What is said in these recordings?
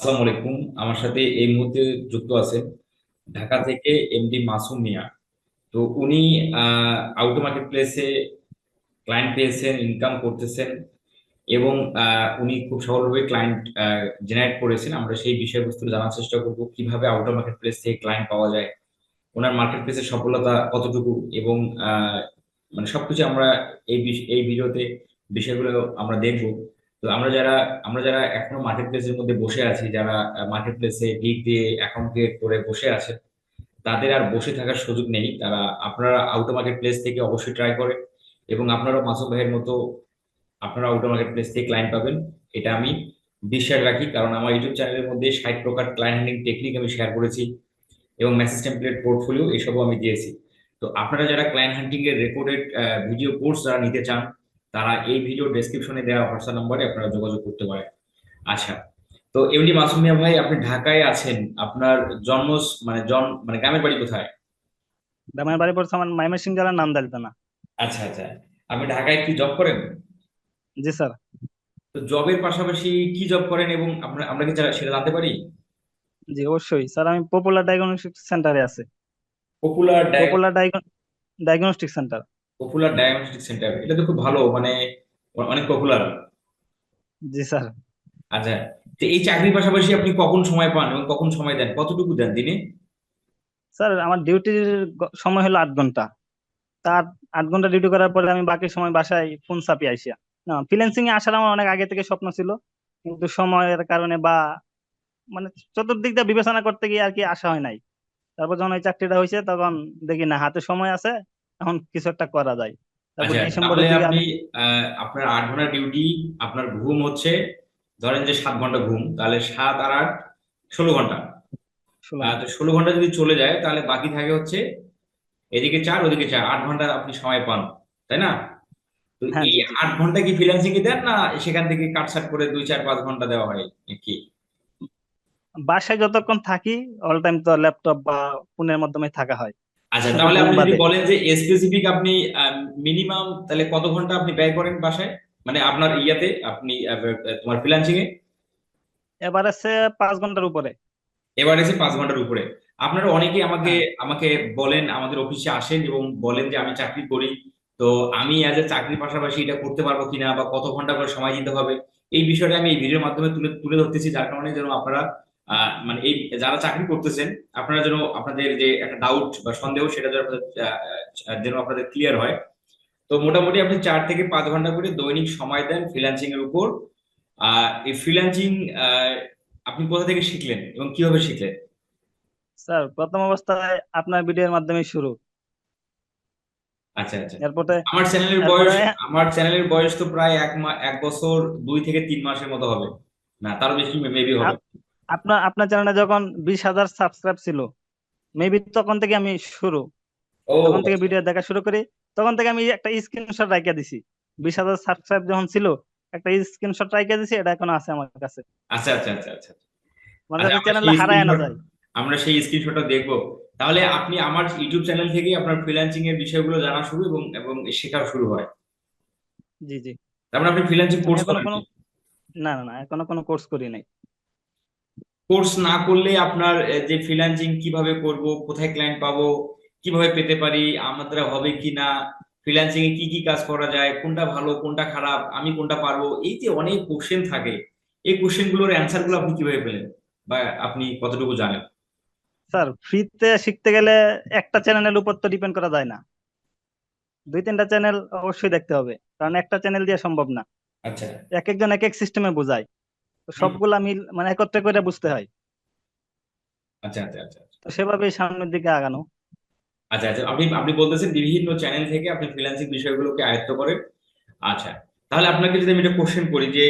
আসসালামু আলাইকুম। আমার সাথে এই মুহূর্তে যুক্ত আছে ঢাকা থেকে এমডি মাসুম মিয়া। তো উনি আউটো মার্কেট প্লেসে ক্লায়েন্ট পেয়েছেন ইনকাম করতেছেন এবং উনি খুব সফলভাবে ক্লায়েন্ট জেনারেট করেছেন। আমরা সেই বিষয়বস্তু জানার চেষ্টা করব, কীভাবে আউটো মার্কেট প্লেস থেকে ক্লায়েন্ট পাওয়া যায়, ওনার মার্কেট প্লেসের সফলতা কতটুকু এবং মানে সবকিছু আমরা এই এই ভিডিওতে বিষয়গুলো আমরা দেখব। তো আমরা যারা আমরা যারা এখনও মার্কেট প্লেসের মধ্যে বসে আছি, যারা মার্কেট প্লেসে গিগ দিয়ে অ্যাকাউন্ট ক্রিয়েট করে বসে আছে তাদের আর বসে থাকার সুযোগ নেই। তারা, আপনারা আউটো মার্কেট প্লেস থেকে অবশ্যই ট্রাই করে এবং আপনারা মাসুম ভাইয়ের মতো আপনারা আউটো মার্কেট প্লেস থেকে ক্লায়েন্ট পাবেন। এটা আমি বিশ্বাস রাখি, কারণ আমার ইউটিউব চ্যানেলের মধ্যে ষাট প্রকার ক্লায়েন্ট হ্যান্ডলিং টেকনিক আমি শেয়ার করেছি এবং মেসেজ টেমপ্লেট পোর্টফোলিও এসবও আমি দিয়েছি। তো আপনারা যারা ক্লায়েন্ট হান্টিং এর রেকর্ডেড ভিডিও কোর্স যারা নিতে চান তারা এই ভিডিও ডেসক্রিপশনে দেওয়া হোয়াটসঅ্যাপ নম্বরে আপনারা যোগাযোগ করতে পারেন। আচ্ছা তো এমনি মাসুমিয়া ভাই আপনি ঢাকায় আছেন। আপনার জন্ম মানে জন মানে গ্রামের বাড়ি কোথায়? আমার বাড়ি পড়ছে আমার ময়মনসিংহ জেলার নান্দাইল থানা। আচ্ছা আচ্ছা। আপনি ঢাকায় কি জব করেন? জি স্যার। তো জবের পাশাপাশি কি জব করেন এবং আমরা আমরা কি সেটা জানতে পারি? জি অবশ্যই। স্যার আমি পপুলার ডায়াগনস্টিক সেন্টারে আছে। Popular popular diagnostic centre popular diagnostic centre এটা তো খুব ভালো মানে অনেক পপুলার জি স্যার। আচ্ছা তো এই চাকরির পাশাপাশি আপনি কখন সময় পান এবং কখন সময় দেন? কতটুকু দেন দিনে? স্যার আমার ডিউটির সময় হলো আট ঘণ্টা। তার আট ঘণ্টা ডিউটি করার পরে আমি বাকি সময় বাসায় ফোন চাপিয়ে আইসা না ফ্রিল্যান্সিং এ আসার আমার অনেক আগে থেকে স্বপ্ন ছিল কিন্তু সময়ের কারণে বা মানে চতুর্দিক বিবেচনা করতে গিয়ে আর কি আসা হয় নাই। তারপর যখন ওই চাকরিটা হয়েছে তখন দেখি না হাতে সময় আছে এখন কিছু একটা করা যায়। আচ্ছা আপনি আপনার আট ঘণ্টা ডিউটি আপনার ঘুম হচ্ছে ধরেন যে সাত ঘণ্টা ঘুম তাহলে সাত আর আট ষোলো ঘণ্টা। তো ষোলো ঘণ্টা যদি চলে যায় তাহলে বাকি থাকে হচ্ছে এদিকে চার ওদিকে চার আট ঘণ্টা আপনি সময় পান তাই না? তো হ্যাঁ, এই। আট ঘণ্টা কি ফ্রিল্যান্সিং দেন না সেখান থেকে কাটসাট করে দুই চার পাঁচ ঘণ্টা দেওয়া হয় কি বাসায় যতক্ষণ থাকি অল টাইম তো ল্যাপটপ বা ফোনের মাধ্যমে থাকা হয়। আচ্ছা তাহলে আপনি যদি বলেন যে স্পেসিফিক আপনি মিনিমাম তাহলে কত ঘণ্টা আপনি ব্যয় করেন বাসায়? মানে আপনার ইয়াতে আপনি তোমার ফ্রিল্যান্সিং এ? এবার আছে পাঁচ ঘণ্টার উপরে। এসে পাঁচ ঘণ্টার উপরে। আপনারা অনেকেই আমাকে আমাকে বলেন আমাদের অফিসে আসেন এবং বলেন যে আমি চাকরি করি। তো আমি অ্যাজ এ চাকরির পাশাপাশি এটা করতে পারব কিনা বা কত ঘণ্টা করে সময় দিতে হবে এই বিষয়টা আমি এই ভিডিওর মাধ্যমে তুলে তুলে ধরতেছি যার কারণে যেন আপনারা মানে এই যারা চাকরি করতেছেন আপনারা যেন আপনাদের যে একটা ডাউট বা সন্দেহ সেটা যেন যেন আপনাদের ক্লিয়ার হয়। তো মোটামুটি আপনি চার থেকে পাঁচ ঘণ্টা করে দৈনিক সময় দেন ফ্রিল্যান্সিং এর উপর। এই ফ্রিল্যান্সিং আপনি কোথা থেকে শিখলেন এবং কীভাবে শিখলেন? স্যার প্রথম অবস্থায় আপনার ভিডিওর মাধ্যমে শুরু। আচ্ছা আচ্ছা। এরপরে আমার চ্যানেলের বয়স আমার চ্যানেলের বয়স তো প্রায় এক এক বছর দুই থেকে তিন মাসের মতো হবে। না তারও বেশি মেবি হবে। আপনার আপনার চ্যানেলে যখন বিশ হাজার সাবস্ক্রাইব ছিল মেবি তখন থেকে আমি শুরু। তখন থেকে ভিডিও দেখা শুরু করি। তখন থেকে আমি একটা স্ক্রিনশট রাখিয়ে দিছি। বিশ হাজার সাবস্ক্রাইব যখন ছিল একটা স্ক্রিনশট রাখিয়ে দিছি এটা এখন আছে আমার কাছে। আচ্ছা আচ্ছা আচ্ছা আচ্ছা। মানে আচ্ছা, চ্যানেলে হারায় না যায়। আমরা সেই স্ক্রিনশটটা দেখব। তাহলে আপনি আমার ইউটিউব চ্যানেল থেকে আপনার ফ্রিল্যান্সিং এর বিষয়গুলো জানা শুরু এবং এবং শেখা শুরু হয়। জি জি। তার মানে আপনি ফ্রিল্যান্সিং কোর্স করেন না না না এখনও কোনো কোর্স করি নাই। কোর্স না করলে আপনার যে ফ্রিল্যান্সিং কীভাবে করব কোথায় ক্লায়েন্ট পাবো কীভাবে পেতে পারি আমাদের হবে কি না ফ্রিল্যান্সিং এ কি কি কাজ করা যায় কোনটা ভালো কোনটা খারাপ আমি কোনটা পারব এই যে অনেক কোশ্চেন থাকে এই কোশ্চেনগুলোর অ্যান্সারগুলো আপনি কীভাবে পেলেন? বা আপনি কতটুকু জানেন? স্যার ফ্রিতে শিখতে গেলে একটা চ্যানেলের উপর তো ডিপেন্ড করা যায় না। দুই তিনটা চ্যানেল অবশ্যই দেখতে হবে কারণ একটা চ্যানেল দিয়ে সম্ভব না। আচ্ছা। এক একজন এক এক সিস্টেমে বোঝায়। তো সবগুলা মিল মানে একত্রে করে বুঝতে হয়। আচ্ছা আচ্ছা আচ্ছা তো সেভাবেই সামনের দিকে আগানো। আচ্ছা আচ্ছা আপনি আপনি বলতেছেন বিভিন্ন চ্যানেল থেকে আপনি ফ্রিল্যান্সিং বিষয়গুলোকে আয়ত্ত করেন। আচ্ছা তাহলে আপনাকে যদি আমি একটা কোশ্চেন করি যে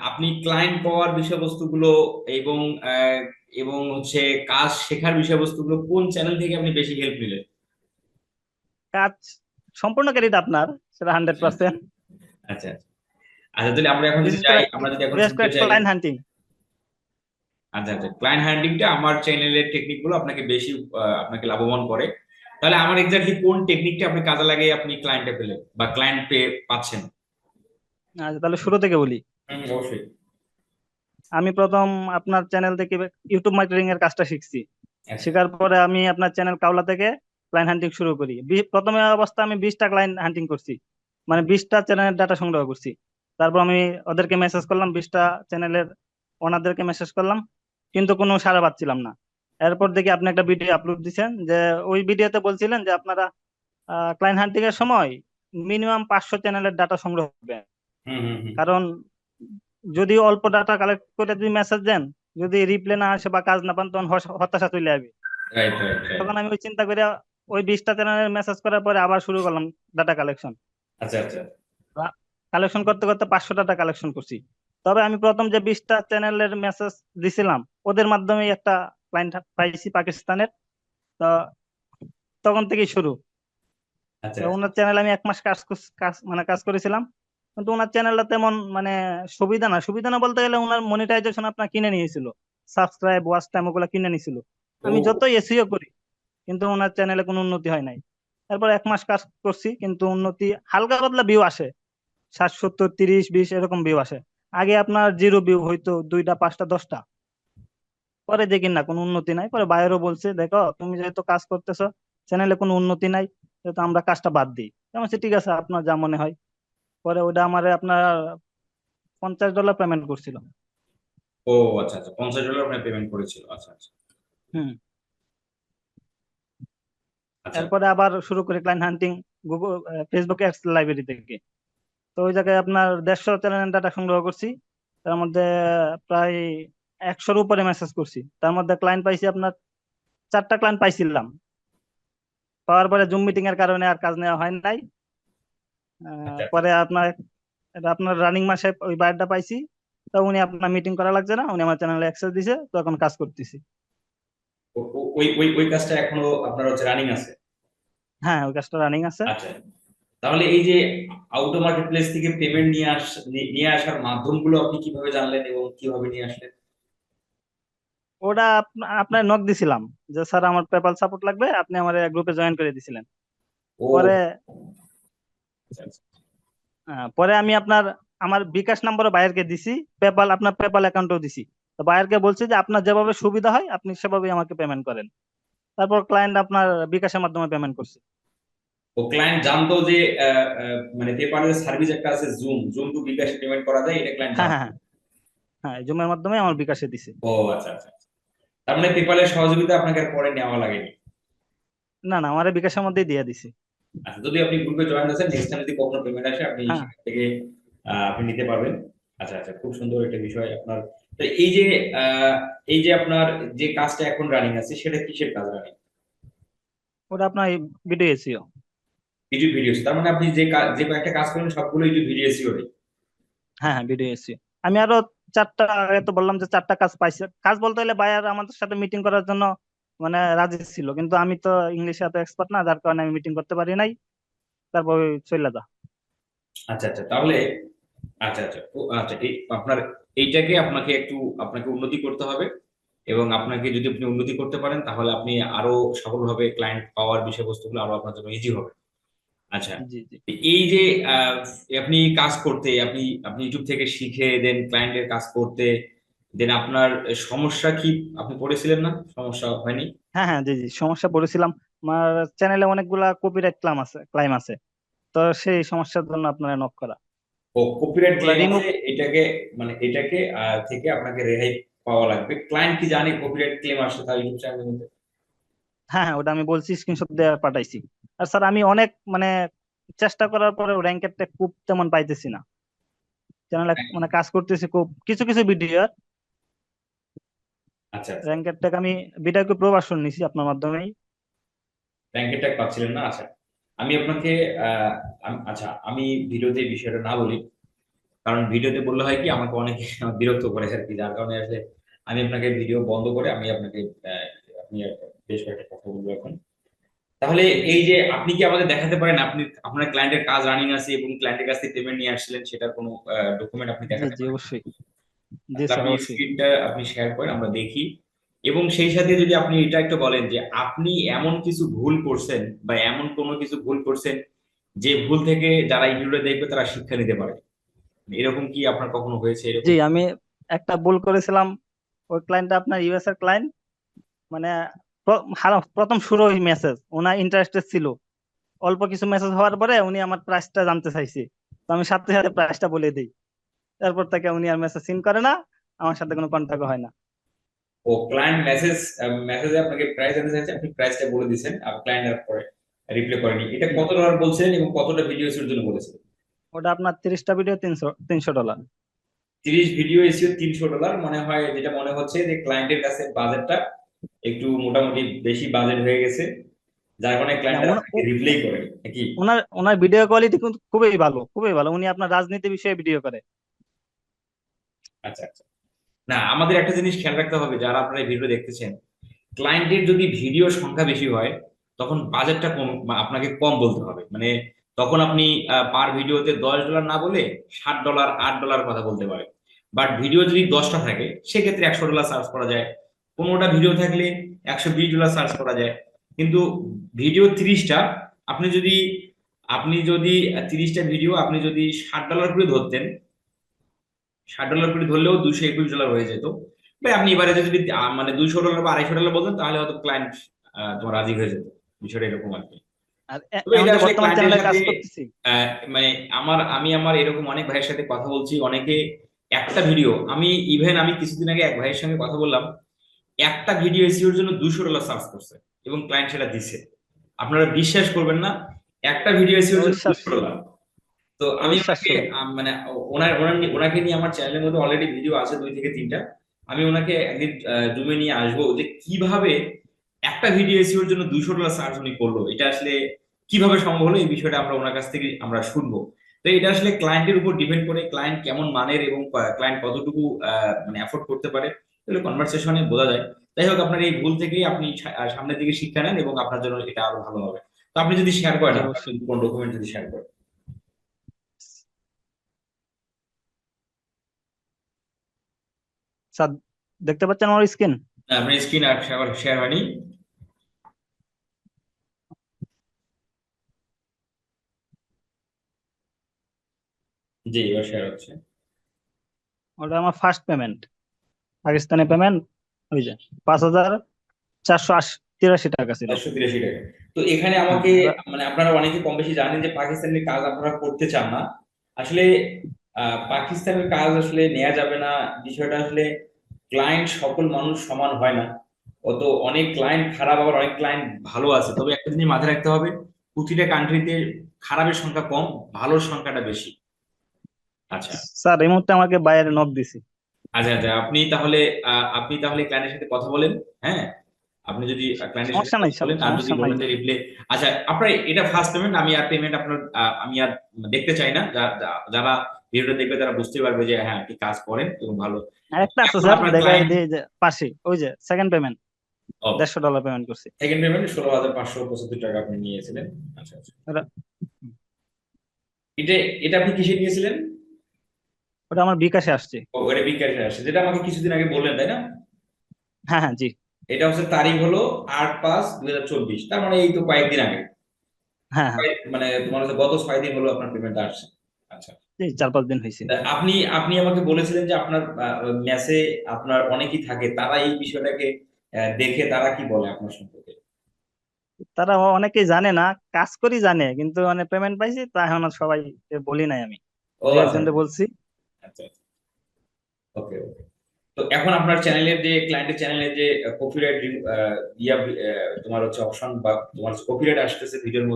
আপনি ক্লায়েন্ট পাওয়ার বিষয়বস্তুগুলো এবং এবং হচ্ছে কাজ শেখার বিষয়বস্তুগুলো কোন চ্যানেল থেকে আপনি বেশি হেল্প নিলেন? কাজ সম্পূর্ণ ক্রেডিট আপনার সেটা হান্ড্রেড পার্সেন্ট আচ্ছা আচ্ছা। আচ্ছা তাহলে আমরা এখন যদি যাই আমরা যদি এখন ক্লায়েন্ট হান্টিং আচ্ছা আচ্ছা। ক্লায়েন্ট হ্যান্ডলিংটা আমার চ্যানেলের আপনাকে বেশি আপনাকে লাভবান করে। তাহলে আমার এক্স্যাক্টলি কোন টেকনিকটা আপনি কাজে লাগিয়ে আপনি ক্লায়েন্টে পেলেন বা ক্লায়েন্ট পেয়ে পাচ্ছেন? আচ্ছা তাহলে শুরু থেকে বলি। অবশ্যই। আমি প্রথম আপনার চ্যানেল থেকে ইউটিউব মার্কেটিং এর কাজটা শিখছি। আচ্ছা। শেখার পরে আমি আপনার চ্যানেল কাওলা থেকে ক্লায়েন্ট হান্টিং শুরু করি। প্রথমে অবস্থা আমি বিশটা ক্লায়েন্ট হান্টিং করছি। মানে বিশটা চ্যানেলের ডাটা সংগ্রহ করছি। তারপর আমি ওদেরকে মেসেজ করলাম বিশটা চ্যানেলের ওনাদেরকে মেসেজ করলাম কিন্তু কোনো সাড়া পাচ্ছিলাম না। এরপর দেখি আপনি একটা ভিডিও আপলোড দিচ্ছেন যে ওই ভিডিওতে বলছিলেন যে আপনারা ক্লায়েন্ট হান্টিং এর সময় মিনিমাম পাঁচশো চ্যানেলের ডাটা সংগ্রহ করবেন। কারণ যদি অল্প ডাটা কালেক্ট করে যদি মেসেজ দেন যদি রিপ্লে না আসে বা কাজ না পান তখন হতাশা চলে যাবে তখন আমি ওই চিন্তা করে ওই বিশটা চ্যানেলের মেসেজ করার পরে আবার শুরু করলাম ডাটা কালেকশন আচ্ছা আচ্ছা। কালেকশন করতে করতে পাঁচশো ডাটা কালেকশন করছি। তবে আমি প্রথম যে বিশটা চ্যানেলের মেসেজ দিছিলাম ওদের মাধ্যমে একটা ক্লায়েন্ট পাইছি পাকিস্তানের। তো তখন থেকেই শুরু। আচ্ছা ওনার চ্যানেল আমি এক মাস কাজ কাজ মানে কাজ করেছিলাম। কিন্তু ওনার চ্যানেলটা তেমন মানে সুবিধা না। সুবিধা না বলতে গেলে ওনার মনিটাইজেশন আপনার কিনে নিয়েছিল। সাবস্ক্রাইব ওয়াচ টাইম ওগুলো কিনে নিয়েছিল। আমি। যত এসিও করি কিন্তু ওনার চ্যানেলে কোনো উন্নতি হয় নাই। তারপর এক মাস কাজ করছি কিন্তু উন্নতি হালকা পাতলা ভিউ আসে। ষাট সত্তর তিরিশ বিশ এরকম ভিউ আসে। আগে আপনার জিরো ভিউ হইতো দুইটা পাঁচটা দশটা। পরে দেখি না কোনো উন্নতি নাই। পরে বাইরেও বলছে দেখো তুমি যেহেতু কাজ করতেছো চ্যানেলে কোনো উন্নতি নাই সেহেতু আমরা কাজটা বাদ দিই। আমি বলছি, ঠিক আছে আপনার যা মনে হয়। পরে ওটা আমার আপনার পঞ্চাশ ডলার পেমেন্ট করছিল। ও আচ্ছা আচ্ছা পঞ্চাশ ডলার আপনি পেমেন্ট করেছিল আচ্ছা আচ্ছা। হুম। আচ্ছা। এরপরে আবার শুরু করি client hunting Google Facebook ads library থেকে। তো ওই জায়গায় আপনার দেড়শো চ্যানেল ডাটা সংগ্রহ করছি। তার মধ্যে প্রায় একশোর উপরে মেসেজ করছি। তার মধ্যে ক্লায়েন্ট পাইছি আপনার চারটা ক্লায়েন্ট পাইছিলাম। পাওয়ার পরে জুম মিটিং এর কারণে আর কাজ নেওয়া হয় নাই। আহ, আচ্ছা। পরে আপনার এটা আপনার রানিং মাসে ওই বায়ারটা পাইছি। তো উনি আপনার মিটিং করা লাগছে না উনি আমার চ্যানেলে অ্যাক্সেস দিছে তো এখন কাজ করতেছি। ওই ওই ওই কাজটা এখনও আপনার হচ্ছে রানিং আছে? হ্যাঁ ওই কাজটা রানিং আছে। আচ্ছা। তাহলে এই যে আউটো মার্কেট প্লেস থেকে পেমেন্ট নিয়ে আস নিয়ে আসার মাধ্যমগুলো আপনি কীভাবে জানলেন এবং কীভাবে নিয়ে আসলেন? ওটা আপনার নক দিছিলাম যে স্যার আমার পেপাল সাপোর্ট লাগবে আপনি আমার গ্রুপে জয়েন করে দিছিলেন। পরে আচ্ছা। পরে আমি আপনার আমার বিকাশ নাম্বারও বায়ারকে দিছি পেপাল আপনার পেপাল অ্যাকাউন্টও দিছি। তো বায়ারকে বলছি যে আপনার যেভাবে সুবিধা হয় আপনি সেভাবে আমাকে পেমেন্ট করেন। তারপর ক্লায়েন্ট আপনার বিকাশের মাধ্যমে পেমেন্ট করছে। ও ক্লায়েন্ট জানতো যে মানে পেপারের সার্ভিস একটা আছে জুম জুম টু বিকাশে পেমেন্ট করা যায় এটা ক্লায়েন্ট হ্যাঁ হ্যাঁ হ্যাঁ। হ্যাঁ জুমের মাধ্যমে আমার বিকাশে দিছে। ও আচ্ছা আচ্ছা আচ্ছা। তার মানে পেপালের সহযোগিতা আপনাকে আর পরে নেওয়া লাগেনি? না না আমার বিকাশের মধ্যেই দিয়ে দিছি। আচ্ছা যদি আপনি গ্রুপে জয়েন আছেন নেক্সট টাইম যদি কখনো পেমেন্ট আসে আপনি হ্যাঁ। থেকে আপনি নিতে পারবেন। আচ্ছা আচ্ছা খুব সুন্দর একটা বিষয় আপনার। তো এই যে এই যে আপনার যে কাজটা এখন রানিং আছে সেটা কিসের কাজ রানিং ওটা আপনার ভিডিও এসিও ইউটিউব ভিডিওস তার মানে আপনি যে যে কয়েকটা কাজ করেন সবগুলো ইউটিউব ভিডিও এসিও হ্যাঁ হ্যাঁ ভিডিও এসিও আমি আরও চারটা আগে তো বললাম যে চারটা কাজ পাইছি। কাজ বলতে গেলে বায়ার আমাদের সাথে মিটিং করার জন্য মানে রাজি ছিল। কিন্তু আমি তো ইংলিশে এত এক্সপার্ট না যার কারণে আমি মিটিং করতে পারি নাই। তারপর চলে যা। আচ্ছা আচ্ছা তাহলে আচ্ছা আচ্ছা আচ্ছা এই আপনার এইটাকে আপনাকে একটু আপনাকে উন্নতি করতে হবে। এবং আপনাকে যদি আপনি উন্নতি করতে পারেন তাহলে আপনি আরও সফলভাবে ক্লায়েন্ট পাওয়ার বিষয়বস্তুগুলো আরও আপনার জন্য ইজি হবে। আচ্ছা। এই যে আপনি কাজ করতে আপনি আপনি ইউটিউব থেকে শিখে দেন ক্লায়েন্টের কাজ করতে দেন আপনার সমস্যা কি? আপনি পড়েছিলেন না? সমস্যা হয়নি? হ্যাঁ হ্যাঁ জি জি সমস্যা পড়েছিলাম। আমার চ্যানেলে অনেকগুলা কপিরাইট ক্লাম আছে ক্লাইম আছে। তো সেই সমস্যার জন্য আপনারা নক করা। ও কপিরাইট আছে এটাকে মানে এটাকে থেকে আপনাকে রেহাই পাওয়া লাগবে। ক্লায়েন্ট কি জানে কপিরাইট ক্লেম আসে তার ইউটিউব চ্যানেলের মধ্যে? হ্যাঁ হ্যাঁ ওটা আমি বলছি স্ক্রিনশট দিয়ে পাঠাইছি। আর স্যার আমি অনেক মানে চেষ্টা করার পরে র্যাঙ্কেরটা খুব তেমন পাইতেছি না। চ্যানেলে মানে কাজ করতেছি খুব কিছু কিছু ভিডিও আচ্ছা আচ্ছা। র্যাঙ্কের আমি ভিডিও প্রবাসন নিছি আপনার মাধ্যমেই। ব্যাংকের ট্যাগ পাচ্ছিলেন না? আচ্ছা আমি আপনাকে আচ্ছা আমি ভিডিওতে বিষয়টা না বলি কারণ ভিডিওতে বললে হয় কি আমাকে অনেকে বিরক্ত করে আর কি যার কারণে আসলে আমি আপনাকে ভিডিও বন্ধ করে আমি আপনাকে আপনি বেশ কয়েকটা কথা বলব এখন। তাহলে এই যে আপনি কি আমাদের দেখাতে পারেন? আপনি আপনার ক্লায়েন্টের কাজ রানিং আছে এবং ক্লায়েন্টের কাছ থেকে পেমেন্ট নিয়ে আসছিলেন সেটার কোনো ডকুমেন্ট আপনি দেখাতে জি পারেন? অবশ্যই। আপনি স্ক্রিনটা আপনি শেয়ার করেন আমরা দেখি। এবং সেই সাথে যদি আপনি এটা একটু বলেন যে আপনি এমন কিছু ভুল করছেন বা এমন কোনো কিছু ভুল করছেন যে ভুল থেকে যারা এই ভিডিওটা দেখবে তারা শিক্ষা নিতে পারে। এরকম কি আপনার কখনো হয়েছে? জি আমি একটা ভুল করেছিলাম ওই ক্লায়েন্টটা আপনার ইউএস এর ক্লায়েন্ট মানে প্রথম শুরুই মেসেজ ওনার ইন্টারেস্টেড ছিল। অল্প কিছু মেসেজ হওয়ার পরে উনি আমার প্রাইসটা জানতে চাইছে। তো আমি সাথে সাথে প্রাইসটা বলে দিই। তারপর থেকে উনি আর মেসেজ সিন করে না আমার সাথে কোনো কন্ট্যাক্ট হয় না। ও ক্লায়েন্ট মেসেজ মেসেজে আপনাকে প্রাইস জানতে চাইছে আপনি প্রাইসটা বলে দিয়েছেন আর ক্লায়েন্ট আর পরে রিপ্লাই করেনি। এটা কত ডলার বলছিলেন এবং কতটা ভিডিও এর জন্য বলেছিলেন? ওটা আপনার তিরিশটা ভিডিও তিনশো তিনশো ডলার তিরিশ ভিডিও এসিও তিনশো ডলার মনে হয় যেটা মনে হচ্ছে যে ক্লায়েন্টের কাছে বাজেটটা একটু মোটামুটি বেশি বাজেট হয়ে গেছে যার কারণে ক্লায়েন্ট রিপ্লাই করে নাকি? ওনার ওনার ভিডিও কোয়ালিটি কিন্তু খুবই ভালো খুবই ভালো। উনি আপনার রাজনীতি বিষয়ে ভিডিও করে। আচ্ছা আচ্ছা। না আমাদের একটা জিনিস খেয়াল রাখতে হবে যারা আপনারা এই ভিডিও দেখতেছেন। ক্লায়েন্টের যদি ভিডিও সংখ্যা বেশি হয় তখন বাজেটটা কম আপনাকে কম বলতে হবে। মানে তখন আপনি পার ভিডিওতে দশ ডলার না বলে ষাট ডলার আট ডলার কথা বলতে পারেন। বাট ভিডিও যদি দশটা থাকে সেক্ষেত্রে একশো ডলার চার্জ করা যায়। পনেরোটা ভিডিও থাকলে একশো বিশ ডলার সার্চ করা যায়। কিন্তু ভিডিও তিরিশটা আপনি যদি আপনি যদি তিরিশটা ভিডিও আপনি যদি ষাট ডলার করে ধরতেন ষাট ডলার করে ধরলেও দুশো একুশ ডলার হয়ে যেত। ভাই আপনি এবারে যদি মানে দুইশো ডলার বা আড়াইশো ডলার বলতেন তাহলে হয়তো ক্লায়েন্ট তোমার রাজি হয়ে যেত। বিষয়টা এরকম আর কি। মানে আমার আমি আমার এরকম অনেক ভাইয়ের সাথে কথা বলছি। অনেকে একটা ভিডিও আমি ইভেন আমি কিছুদিন আগে এক ভাইয়ের সঙ্গে কথা বললাম। একটা ভিডিও এসিওর জন্য দুশো ডলার চার্জ করছে এবং ক্লায়েন্ট সেটা দিছে। আপনারা বিশ্বাস করবেন না একটা ভিডিও এসিওর জন্য দুশো ডলার তো আমি মানে ওনার ওনাকে নিয়ে আমার চ্যানেলের মধ্যে অলরেডি ভিডিও আছে দুই থেকে তিনটা। আমি ওনাকে একদিন জুমে নিয়ে আসব যে কীভাবে একটা ভিডিও এসিওর জন্য দুশো ডলার চার্জ উনি করল। এটা আসলে কীভাবে সম্ভব হলো এই বিষয়টা আমরা ওনার কাছ থেকে আমরা শুনব। তো এটা আসলে ক্লায়েন্টের উপর ডিপেন্ড করে ক্লায়েন্ট কেমন মানের এবং ক্লায়েন্ট কতটুকু মানে অ্যাফোর্ড করতে পারে। এগুলো কনভারসেশনে বোঝা যায়। যাই হোক আপনার এই ভুল থেকেই আপনি সামনের দিকে শিক্ষা নেন এবং আপনার জন্য এটা আরও ভালো হবে। তো আপনি যদি শেয়ার করেন কোন ডকুমেন্ট যদি শেয়ার করেন? স্যার দেখতে পাচ্ছেন আমার স্ক্রিন আহ, আপনার স্ক্রিন আর শেয়ার হয়নি। জি এবার শেয়ার হচ্ছে। ওটা আমার ফার্স্ট পেমেন্ট পাকিস্তানি পেমেন্ট ওই যে পাঁচ হাজার চারশো আশি তিরাশি টাকা ছিল। চারশো তিরাশি টাকা। তো এখানে আমাকে মানে আপনারা অনেকে কম বেশি জানেন যে পাকিস্তানের কাজ আপনারা করতে চান না। আসলে পাকিস্তানের কাজ আসলে নেওয়া যাবে না। বিষয়টা আসলে ক্লায়েন্ট সকল মানুষ সমান হয় না। অত অনেক ক্লায়েন্ট খারাপ আবার অনেক ক্লায়েন্ট ভালো আছে। তবে একটা জিনিস মাথায় রাখতে হবে প্রতিটা কান্ট্রিতে খারাপের সংখ্যা কম ভালোর সংখ্যাটা বেশি। আচ্ছা। স্যার এই মুহূর্তে আমাকে বাইরে নক দিছি। আচ্ছা আচ্ছা আপনি তাহলে আপনি তাহলে ক্লায়েন্টের সাথে কথা বলেন হ্যাঁ? আপনি যদি ক্লায়েন্টের সাথে সমস্যা নাই, কথা বলেন আর যদি বলেন রিপ্লে আচ্ছা আপনার এটা ফার্স্ট পেমেন্ট আমি আর পেমেন্ট আপনার আমি আর দেখতে চাই না যারা ভিডিওটা দেখবে তারা বুঝতে পারবে যে হ্যাঁ আপনি কাজ করেন এবং ভালো। আরেকটা আছে স্যার দেখাই যে পাশে ওই যে সেকেন্ড পেমেন্ট দেড়শো ডলার পেমেন্ট করছি। সেকেন্ড পেমেন্ট ষোলো হাজার পাঁচশো পঁচাত্তর টাকা আপনি নিয়েছিলেন। আচ্ছা আচ্ছা। এটা- এটা এটা আপনি কিসে নিয়েছিলেন? ওটা আমার বিকাশে আসছে। ও এটা বিকাশে আসছে। যেটা আমাকে কিছুদিন আগে বললেন তাই না? হ্যাঁ হ্যাঁ জি। এটা হচ্ছে তারিখ হলো আট পাঁচ দুই হাজার চব্বিশ। তার মানে এই তো কয়েকদিন আগে। হ্যাঁ হ্যাঁ। মানে তোমার হচ্ছে গত ছয় দিন হলো আপনার পেমেন্ট আসছে। আচ্ছা। চার পাঁচ দিন হয়েছে। আপনি আপনি আমাকে বলেছিলেন যে আপনার ম্যাচে আপনার অনেকেই থাকে। তারা এই বিষয়টাকে দেখে তারা কি বলে আপনার সম্পর্কে? তারা অনেকেই জানে না কাজ করি জানে। কিন্তু মানে পেমেন্ট পাইছি তা এখন সবাই বলি নাই আমি। আচ্ছা। বলছি। ওকে ওকে তো এখন আপনার চ্যানেলের যে ক্লায়েন্টের চ্যানেলের যে কপিরাইট ইয়া তোমার হচ্ছে অপশন বা তোমার কপিরাইট আসতেছে ভিডিওর